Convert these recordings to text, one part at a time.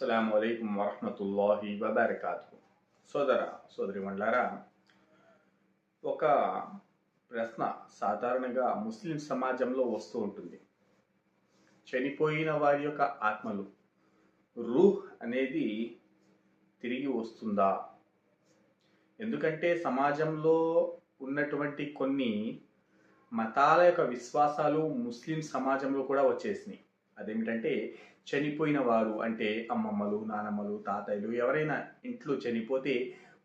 అస్సలం అయికం వరహమతుల్లాహి వబర్కాతు సోదర సోదరి మండలారా ఒక ప్రశ్న సాధారణంగా ముస్లిం సమాజంలో వస్తూ ఉంటుంది. చనిపోయిన వారి యొక్క ఆత్మలు రూహ్ అనేది తిరిగి వస్తుందా? ఎందుకంటే సమాజంలో ఉన్నటువంటి కొన్ని మతాల యొక్క విశ్వాసాలు ముస్లిం సమాజంలో కూడా వచ్చేసినాయి. అదేమిటంటే చనిపోయిన వారు అంటే అమ్మమ్మలు నానమ్మలు తాతయ్యలు ఎవరైనా ఇంట్లో చనిపోతే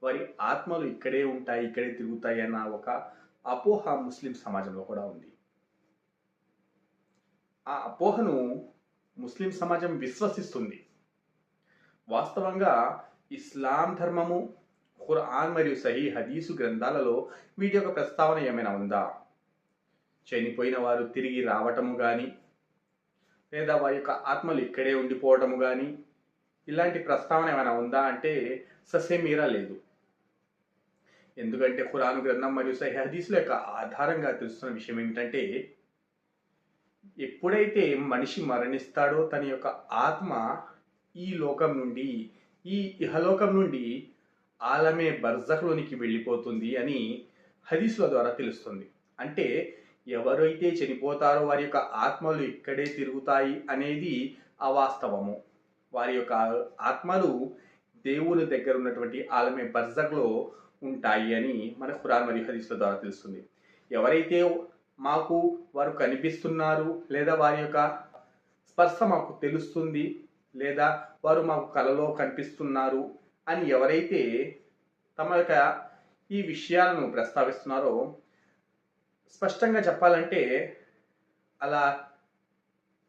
వారి ఆత్మలు ఇక్కడే ఉంటాయి ఇక్కడే తిరుగుతాయి అన్న ఒక అపోహ ముస్లిం సమాజంలో కూడా ఉంది. ఆ అపోహను ముస్లిం సమాజం విశ్వసిస్తుంది. వాస్తవంగా ఇస్లాం ధర్మము ఖురాన్ మరియు సహీ హదీసు గ్రంథాలలో వీటి యొక్క ప్రస్తావన ఏమైనా ఉందా? చనిపోయిన వారు తిరిగి రావటము కానీ లేదా వారి యొక్క ఆత్మలు ఇక్కడే ఉండిపోవటము కానీ ఇలాంటి ప్రస్తావన ఏమైనా ఉందా అంటే ససేమీరా లేదు. ఎందుకంటే ఖురాను గ్రంథం మరియు సహీ హదీసుల యొక్క ఆధారంగా తెలుస్తున్న విషయం ఏమిటంటే ఎప్పుడైతే మనిషి మరణిస్తాడో తన యొక్క ఆత్మ ఈ లోకం నుండి ఈ ఇహలోకం నుండి ఆలమే బర్జఖ్లోనికి వెళ్ళిపోతుంది అని హదీసుల ద్వారా తెలుస్తుంది. అంటే ఎవరైతే చనిపోతారో వారి యొక్క ఆత్మలు ఇక్కడే తిరుగుతాయి అనేది అవాస్తవము. వారి యొక్క ఆత్మలు దేవుని దగ్గర ఉన్నటువంటి ఆలమే బర్జక్లో ఉంటాయి అని మన ఖురాన్ మరియు హదీసుల ద్వారా తెలుస్తుంది. ఎవరైతే మాకు వారు కనిపిస్తున్నారు లేదా వారి యొక్క స్పర్శ మాకు తెలుస్తుంది లేదా వారు మాకు కలలో కనిపిస్తున్నారు అని ఎవరైతే తమ యొక్క ఈ విషయాలను ప్రస్తావిస్తున్నారో స్పష్టంగా చెప్పాలంటే అలా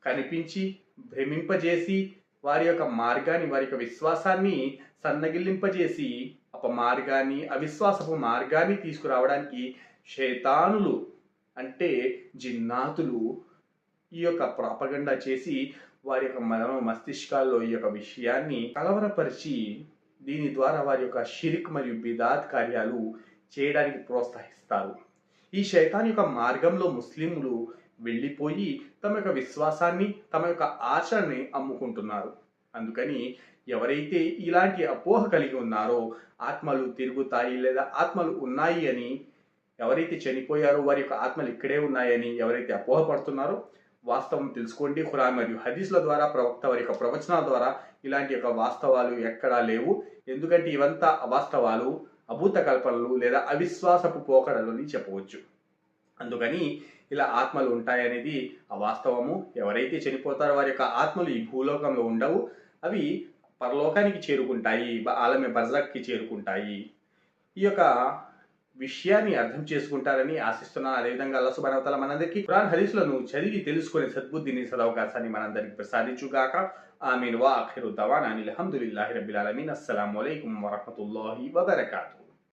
కనిపించి భ్రమింపజేసి వారి యొక్క మార్గాన్ని వారి యొక్క విశ్వాసాన్ని సన్నగిల్లింపజేసి అపమార్గాన్ని మార్గాన్ని అవిశ్వాసపు మార్గాన్ని తీసుకురావడానికి శేతానులు అంటే జిన్నాతులు ఈ యొక్క ప్రాపగండా చేసి వారి యొక్క మనో మస్తిష్కాల్లో ఈ యొక్క విషయాన్ని కలవరపరిచి దీని ద్వారా వారి యొక్క షిరిక్ మరియు బిదాత్ కార్యాలు చేయడానికి ప్రోత్సహిస్తారు. ఈ శైతాన్ యొక్క మార్గంలో ముస్లింలు వెళ్ళిపోయి తమ యొక్క విశ్వాసాన్ని తమ యొక్క ఆశని అమ్ముకుంటున్నారు. అందుకని ఎవరైతే ఇలాంటి అపోహ కలిగి ఉన్నారో ఆత్మలు తిరుగుతాయి లేదా ఆత్మలు ఉన్నాయి అని ఎవరైతే చనిపోయారో వారి యొక్క ఆత్మలు ఇక్కడే ఉన్నాయని ఎవరైతే అపోహ పడుతున్నారో వాస్తవం తెలుసుకోండి. ఖురాన్ మరియు హదీస్ల ద్వారా ప్రవక్త వారి యొక్క ప్రవచనాల ద్వారా ఇలాంటి యొక్క వాస్తవాలు ఎక్కడా లేవు. ఎందుకంటే ఇవంతా అవాస్తవాలు. అభూత కల్పనలు లేదా అవిశ్వాసపు పోకడలు అని చెప్పవచ్చు. అందుకని ఇలా ఆత్మలు ఉంటాయనేది అవాస్తవము ఎవరైతే చనిపోతారో వారి యొక్క ఆత్మలు ఈ భూలోకంలో ఉండవు. అవి పరలోకానికి చేరుకుంటాయి ఆలమే బర్జక్కి చేరుకుంటాయి. ఈ యొక్క విషయాన్ని అర్థం చేసుకుంటారని ఆశిస్తున్నాను. అదేవిధంగా అల్లా సుబానవతల మనందరికీ ఖురాన్ హరీస్లను చదివి తెలుసుకునే సద్బుద్ధిని సదవకాశాన్ని మనందరికి ప్రసాదించుగాక ఆమీన్. వా అఖిరు దవానా అనిల్. హమ్దులిల్లాహి రబ్బిల్ ఆలమీన్. అస్సలాము వరహమతుల్లాహి వబరకాతు.